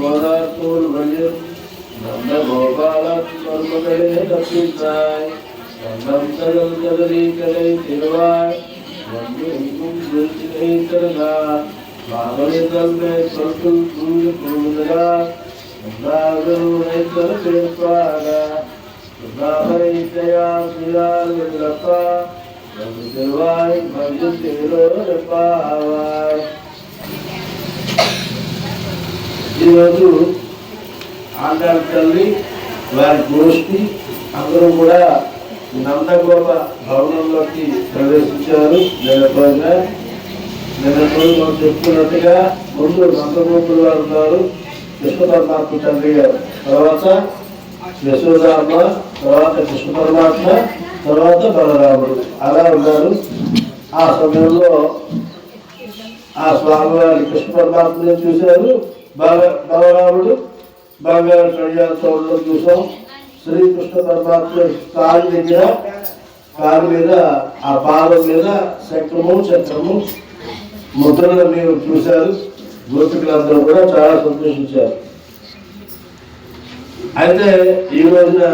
ഗോദാത്തോൽവല്യം നല്ല ഗോപാലേ തപ്പിത്തായ് കണ്ണം തലം തകരീക്കലൈ തിരുവായ് വന്യും വിളിച്ചിരുക ബാബനെ തൽമേ തൊട്ടു കൂടി കൂടുക ഉണ്ടാകുന്ന പേർപ്പാക സുധാമൈതയാ ശ്രീരാഗപ്പ തിരുവായ് മഞ്ജു തിരുവായ് ఈరోజు ఆండాళ్ళ తల్లి వారి గోష్ఠి అందరూ కూడా నందగోప భవనంలోకి ప్రవేశించారు. నిన్న రోజున నిన్న మనం చెప్పుకున్నట్టుగా ముందు నందగోపులు వారు ఉన్నారు. కృష్ణ పరమాత్మ తండ్రి గారు. తర్వాత యశోదామ్మ తర్వాత కృష్ణ పరమాత్మ తర్వాత బలరాముడు. అలా ఉన్నారు. ఆ సమయంలో ఆ స్వామివారి కృష్ణ పరమాత్మని చూశారు. బలరాముడు బంగారు కళ్యాణ చోళలో చూసాం. శ్రీకృష్ణ పరమాత్మ కాలు దగ్గర కాలు మీద ఆ పాదం మీద చక్రము చక్రము ముద్రలు మీరు చూశారు. గోపికలందరూ కూడా చాలా సంతోషించారు. అయితే ఈ రోజున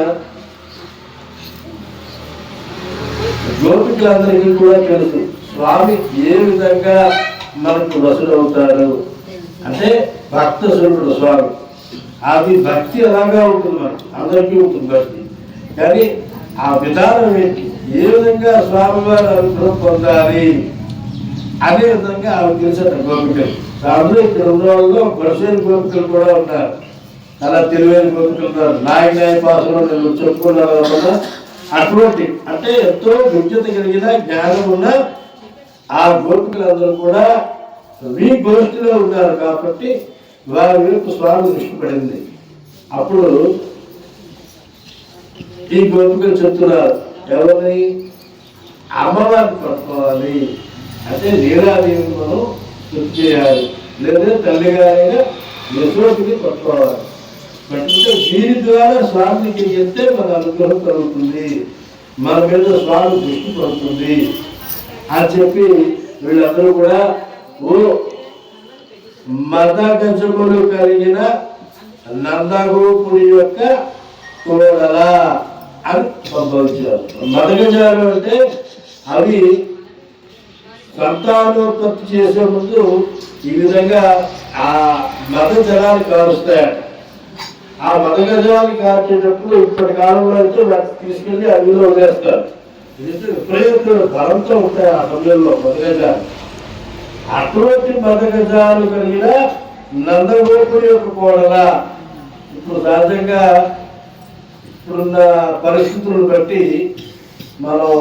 గోపికలందరికీ కూడా తెలుసు స్వామి ఏ విధంగా మనకు వసూలు అవుతారు అంటే భక్త స్వరూపుడు స్వామి. అది భక్తి అలాగా ఉంటుంది మనకి. అందరికీ ఉంటుంది భక్తి. కానీ ఆ విధానం ఏంటి? ఏ విధంగా స్వామివారి అనుగ్రహం పొందాలి? అదే విధంగా ఆమె తెలిసిన గోపికలు. అందులో ఇక్కడ ఉన్న వాళ్ళు గోపికలు కూడా ఉన్నారు. చాలా తెలివైన గోపికలు ఉన్నారు. నాయ నాయ పాసలో నేను చెప్పుకున్నాను అటువంటి అంటే ఎంతో విద్యత కలిగిన జ్ఞానం ఉన్న ఆ గోపికలందరూ కూడా మీ గోష్ఠిలో ఉన్నారు కాబట్టి వారి వైపు స్వామి దృష్టి పడింది. అప్పుడు ఈ గోపికలు చెప్తున్నారు ఎవరిని అమ్మవారిని పట్టుకోవాలి? అంటే నీరాదేవి మనం శుద్ధి చేయాలి. లేదా తల్లిగారైనా యశోదిని పట్టుకోవాలి. పట్టుకుంటే దీని ద్వారా స్వామికి చెప్తే మన అనుగ్రహం కలుగుతుంది. మన మీద స్వామి దృష్టి పడుతుంది అని చెప్పి వీళ్ళందరూ కూడా ఓ మద గజములు కలిగిన నందగోపుడి యొక్క కోడల అని సంభవించారు మదగజాలు అంటే అవి సంతానోత్పత్తి చేసే ముందు ఈ విధంగా ఆ మద జలాలు కారుస్తాయట. ఆ మదగజాలు కాల్చేటప్పుడు ఇప్పటి కాలంలో అయితే వాటిని తీసుకెళ్ళి అడవిలో వదిలేస్తారు. ఇది బలంతో ఉంటాయి ఆ సమయంలో మదగజాలు అటువంటి మదగజాలు కలిగిన నందగోపుడి యొక్క కోడల. ఇప్పుడు సహజంగా ఇప్పుడున్న పరిస్థితులను బట్టి మనం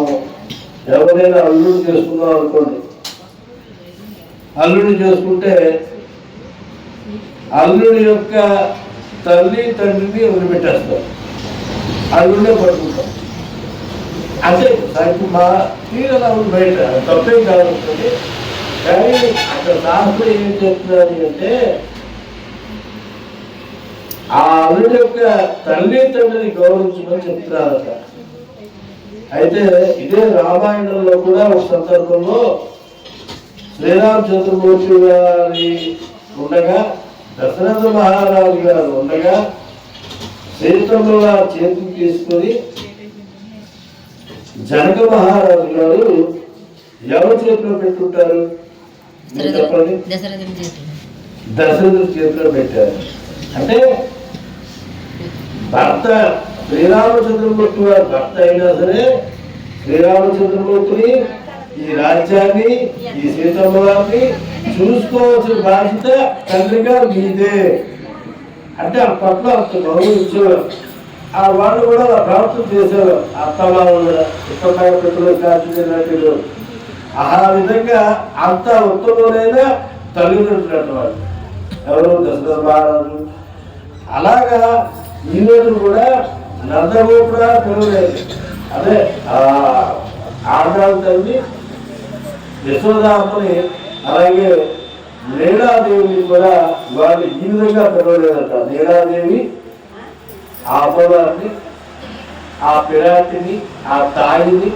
ఎవరైనా అల్లుడు చేసుకుందాం అనుకోండి. అల్లుడు చేసుకుంటే అల్లుడి యొక్క తల్లి తండ్రిని వదిలిపెట్టేస్తాం. అల్లుడే పట్టుకుంటాం. అంటే దానికి మా తీరలా బయట తప్పేం కాదు కానీ అక్కడ శాస్త్రం ఏం చెప్తున్నది అంటే ఆ అల్లుడి యొక్క తల్లి తండ్రిని గౌరవించమని చెప్తున్నారట. అయితే ఇదే రామాయణంలో కూడా ఒక సందర్భంలో శ్రీరామచంద్రమూర్తి గారి ఉండగా దశరథ మహారాజు గారు ఉండగా సీతమ్మ చేతికి తీసుకొని జనక మహారాజు గారు ఎవరి చేతిలో పెట్టుంటారు మీరు చెప్పండి దశరథం చేతులు దశరథుడి చేతిలో పెట్టారు. అంటే భర్త శ్రీరామచంద్రమూర్తి వారి భర్త అయినా సరే శ్రీరామచంద్రమూర్తిని ఈ రాజ్యాన్ని ఈ సీతమ్మ వారిని చూసుకోవాల్సిన బాధ్యత తండ్రిగా మీదే. అంటే ఆ పట్ల అంత గౌరవించేవారు ఆ వాళ్ళు కూడా ప్రవర్తన చేసేవారు. అత్తమావులు ఇష్టమైన పెట్టులు కాల్చినట్టు ఆ విధంగా అంత ఉత్తములైన తల్లిదండ్రులు వాళ్ళు. ఎవరు దశరథ మహారాజు. అలాగా ఈ రోజు కూడా నందగోపుర పిలవలేదు అదే ఆ ఆడదాని తల్లి యశోదామని అలాగే నీడాదేవిని కూడా వాళ్ళు ఈ విధంగా పిలవలేదట నీడాదేవి ఆ అమ్మవారిని ఆ పిరాటిని ఆ తాయిని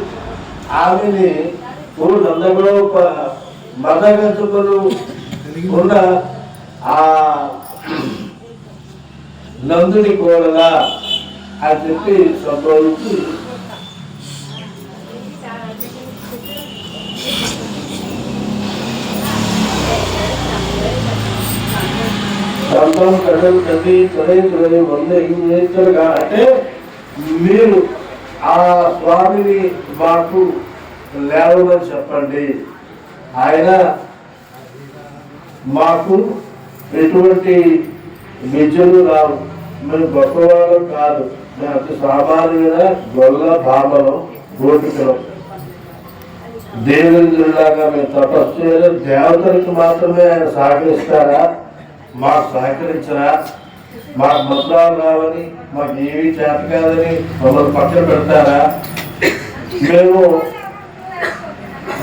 ఆమెని ఓ నందగోప మదగతులు ఉన్న ఆ నందుని కోడలా అని చెప్పి సంబోధించి సంతం కడలు తల్లి తొలై తొలై వంద అంటే మీరు ఆ స్వామిని మాకు లేవమని చెప్పండి. ఆయన మాకు ఎటువంటి విద్యలు రావు. మేము గొప్పవాళ్ళం కాదు. మేము అతి సామాన్యుల గొల్ల భామలం గోపికలం దేవేంద్రులాగా మేము తపస్సు చేయలేదు. దేవతలకు మాత్రమే ఆయన సహకరిస్తారా? మాకు సహకరించరా? మాకు మంత్రాలు రావని మాకు ఏమీ చేత కాదని మమ్మల్ని పక్కన పెడతారా? మేము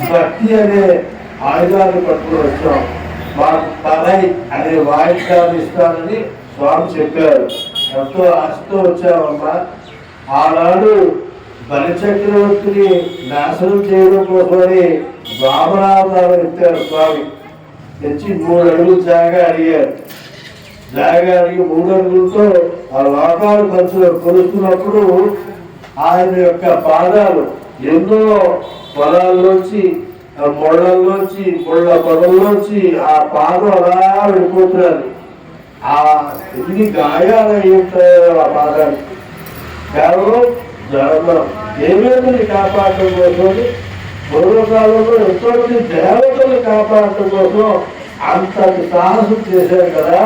భక్తి అనే ఆయుధాన్ని పట్టుకుని వచ్చాం. మాకు తనై అనే వాయిద్యాలు ఇస్తానని స్వామి చెప్పారు. ఎంతో ఆశతో వచ్చామమ్మా. ఆనాడు బలిచక్రవర్తిని నాశనం చేయడం కోసమని వామనావతారం ఎత్తారు స్వామి. తెచ్చి మూడు అడుగులు జాగా అడిగారు. జాగా అడిగి మూడు అడుగులతో ఆ లోకాలు పంచులో కొలుస్తున్నప్పుడు ఆయన యొక్క పాదాలు ఎన్నో పొలాల్లోంచి ఆ మొళ్ళల్లోంచి ముళ్ళ పొదల్లోంచి ఆ పాదం అలా వెళ్ళిపోతున్నారు ఆ ఎన్ని గాయాలు అయి ఆ పాదానికి. కేవలం జన్మం దేవేంద్రుని కాపాడటం కోసం పూర్వకాలంలో ఎంతో మంది దేవతలు కాపాడటం కోసం అంతటి సాహసం చేశారు కదా.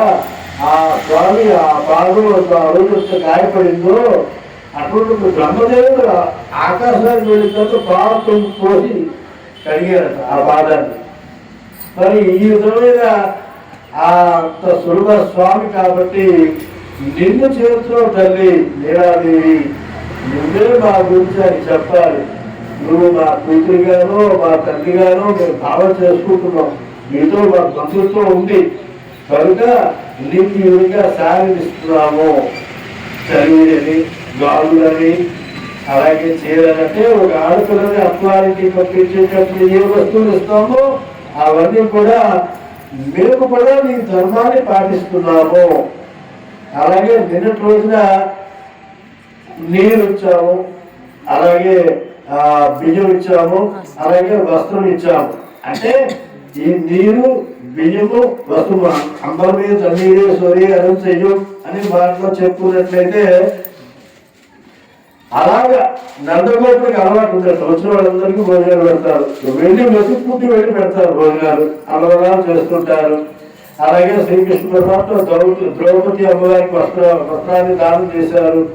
ఆ స్వామి ఆ పాదం ఆ రోజు గాయపడిందో అటువంటి బ్రహ్మదేవుడు ఆకాశానికి వెళ్ళినట్టు పాపం పోసి కడిగారట ఆ పాదాన్ని. మరి ఈ విధమైన ఆ అంత సులభ స్వామి కాబట్టి నిన్ను చేతిలో తల్లి నీలాదేవి నువ్వే మా గురించి అని చెప్పాలి. నువ్వు మా కూతురిగానో మా తల్లిగానో మేము భావన చేసుకుంటున్నాం. నీతో మా బంధుత్వం ఉంది. కనుక నీకు ఈ చదివేది సాగిస్తున్నాము గాలులని అలాగే చీరలంటే ఒక ఆడపిల్లని అత్వానికి పంపించేటప్పుడు ఏ వస్తువులు ఇస్తామో అవన్నీ కూడా మేము కూడా మీ ధర్మాన్ని పాటిస్తున్నాము. అలాగే నిన్నటి రోజున నీరు ఇచ్చాము అలాగే బియ్యం ఇచ్చాము అలాగే వస్త్రం ఇచ్చాము. అంటే ఈ నీరు బియ్యము వస్తువు అంబర్ మీద తన్నీరే సొరి అరుణ్ చెయ్యం అని మాటలో చెప్పుకున్నట్లయితే అలాగా నందగోపుడికి అలవాటు ఉంది. సంవత్సరం వాళ్ళందరికీ భోజనాలు పెడతారు. వెళ్ళి పూర్తి వెళ్ళి పెడతారు భోజనాలు. అలవరాలు చేస్తుంటారు. అలాగే శ్రీకృష్ణ పరమాత్మ ద్రౌపది ద్రౌపది అమ్మవారికి వస్త్ర వస్త్రాన్ని దానం చేశారు.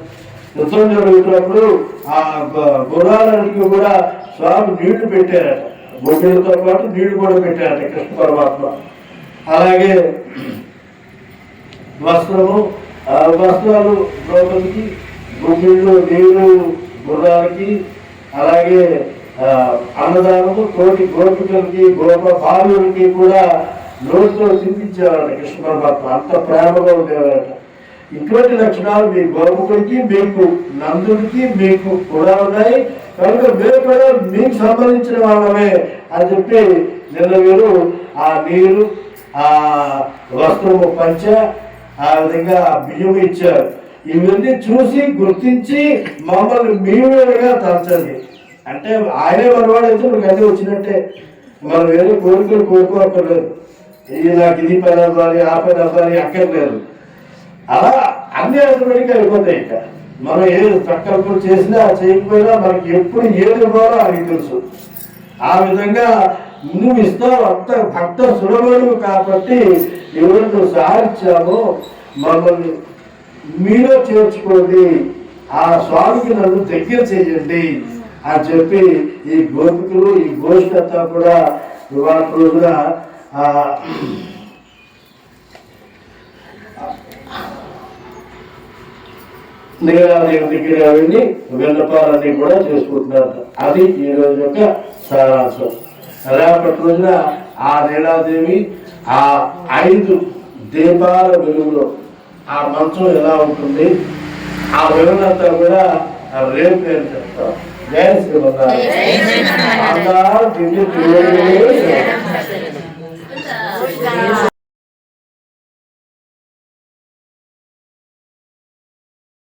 యుద్ధం జరుగుతున్నప్పుడు ఆ గ- కూడా స్వామి నీళ్ళు పెట్టారట. గొడ్డలతో పాటు నీళ్ళు కూడా పెట్టారట కృష్ణ పరమాత్మ. అలాగే వస్త్రము ఆ వస్త్రాలు ద్రౌపదికి గుమ్మిళ్ళు నీరు గుర్రాలకి అలాగే అన్నదానము తోటి గోపికలకి గోప బాలులకి కూడా నోటితో చింతించేవాడు కృష్ణ పరమాత్మ అంత ప్రేమగా ఉండేవాడట ఇటువంటి లక్షణాలు మీ గోపకుడికి మీకు నందుడికి మీకు కూడా ఉన్నాయి. కనుక మీరు కూడా మీకు సంబంధించిన వాళ్ళమే అని చెప్పి నిన్న మీరు ఆ నీరు ఆ వస్త్రము పంచ ఆ విధంగా బియ్యం ఇచ్చారు. ఇవన్నీ చూసి గుర్తించి మమ్మల్ని మీవేగా తలచండి అంటే ఆయనే మనవాడైతే మీకు అదే వచ్చినట్టే. మనం వేరే కోరికలు కోరుకోక్కర్లేదు ఇది నాకు ఇది పని అవ్వాలి ఆ పని అవ్వాలి అక్కర్లేదు. అలా అన్ని ఆటోమేటిక్గా అయిపోతాయి ఇంకా. మనం ఏది తక్కువ చేసినా చేయకపోయినా మనకి ఎప్పుడు ఏది ఇవ్వాలో అది తెలుసు. ఆ విధంగా నువ్వు ఇస్తావు అంత భక్త సులభుడు కాబట్టి ఎవరు నువ్వు సాధించామో మమ్మల్ని మీలో చేర్చుకోండి ఆ స్వామికి నన్ను దగ్గర చేయండి అని చెప్పి ఈ గోపికలు ఈ గోష్ఠి అంతా కూడా ఇవాళ రోజున ఆ, దగ్గర వెళ్ళి విన్నపాలన్నీ కూడా చేసుకుంటున్నారు. అది ఈ రోజు యొక్క సారాంశం. రేపటి రోజున ఆ నీలాదేవి ఆ ఐదు దీపాల వెలుగులో ఆ మంచం ఎలా ఉంటుంది? ఆ వెలుగునంతా కూడా రేపు నేను చెప్తాను జయ తిరువడిలో